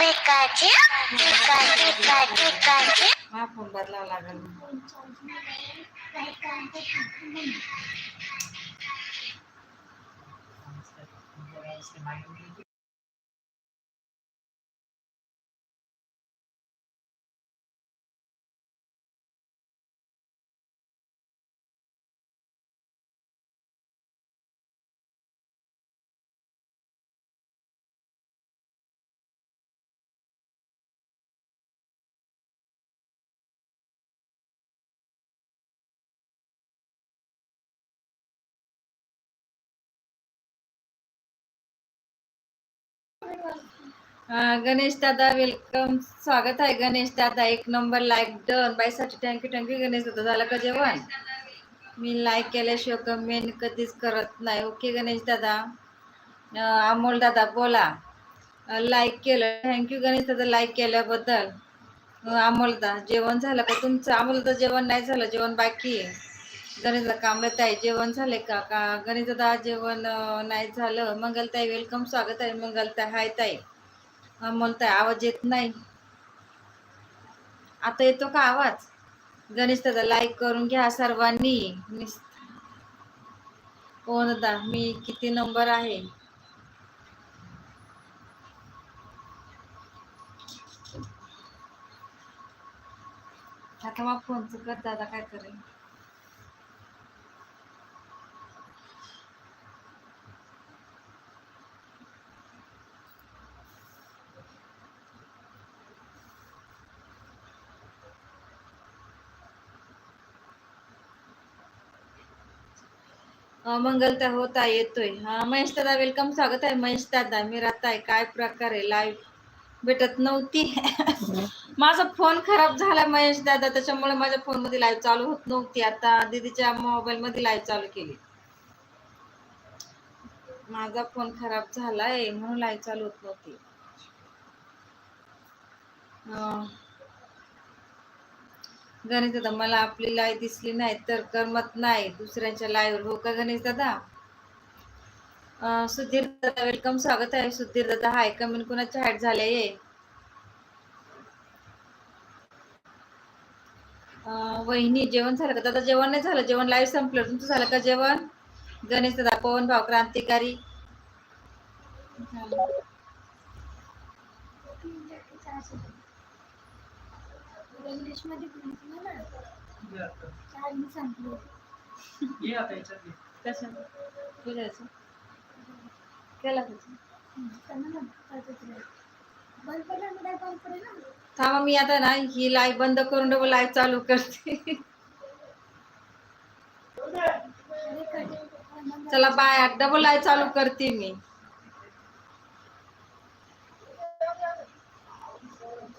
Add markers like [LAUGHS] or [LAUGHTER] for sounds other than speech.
पिकाची पिकाची पिकाची हा फोन बदलावा लागेल. गणेश दादा वेलकम स्वागत आहे गणेश दादा. एक number like done बाईसाठी thank you thank you Ganesh दादा. झालं का जेवण? मी लाईक केल्याशिवाय कमेंट कधीच करत नाही. ओके गणेश दादा. अमोल दादा बोला. लाईक केलं. थँक्यू गणेश दादा लाईक केल्याबद्दल. अमोल दादा जेवण झालं का तुमचं? अमोल दादा जेवण नाही झालं. जेवण बाकी आहे. गणेश दादा कांबळत आहे जेवण झाले का? का गणेश दादा जेवण नाही झालं. मंगलताई वेलकम स्वागत आहे मंगलताई. हाय ताई. म्हणताय आवाज येत नाही. आता येतो का आवाज? गणेश दादा लाईक करून घ्या सर्वांनी. हो दादा मी किती नंबर आहे? आता मग फोनचं कर दादा काय करेल मंगलता होता येतोय. हा महेश दादा वेलकम स्वागत आहे. महेश दादा मी राहत आहे. काय प्रकार आहे? लाईव्ह भेटत नव्हती. [LAUGHS] माझा फोन खराब झाला महेश दादा त्याच्यामुळे माझ्या फोनमध्ये लाईव्ह चालू होत नव्हती. आता दीदीच्या मोबाईल मध्ये लाईव्ह चालू केली. माझा फोन खराब झालाय म्हणून लाईव्ह चालू होत नव्हती. गणेश दादा मला आपली लाय दिसली नाही तर करमत नाही दुसऱ्यांच्या लाईवर. हो का गणेश दादा? सुधीर दादा वेलकम स्वागत आहे. सुधीर दादा हाय कमेंट कुणाच्या हॅट झाले ये वहिनी जेवण झालं का? दादा जेवण नाही झालं. जेवण लाईव्ह संपलं. तुमचं झालं का जेवण? गणेश दादा पवन भाव क्रांतिकारी. झालं. इंग्लिशमध्ये ये आता याच्यात ये. कसं तुझ्याचं केला थांबा मी आता ना ही लाईव्ह बंद करून डबल लाईव्ह चालू करते. चला बाय. डबल लाईव्ह चालू करते मी.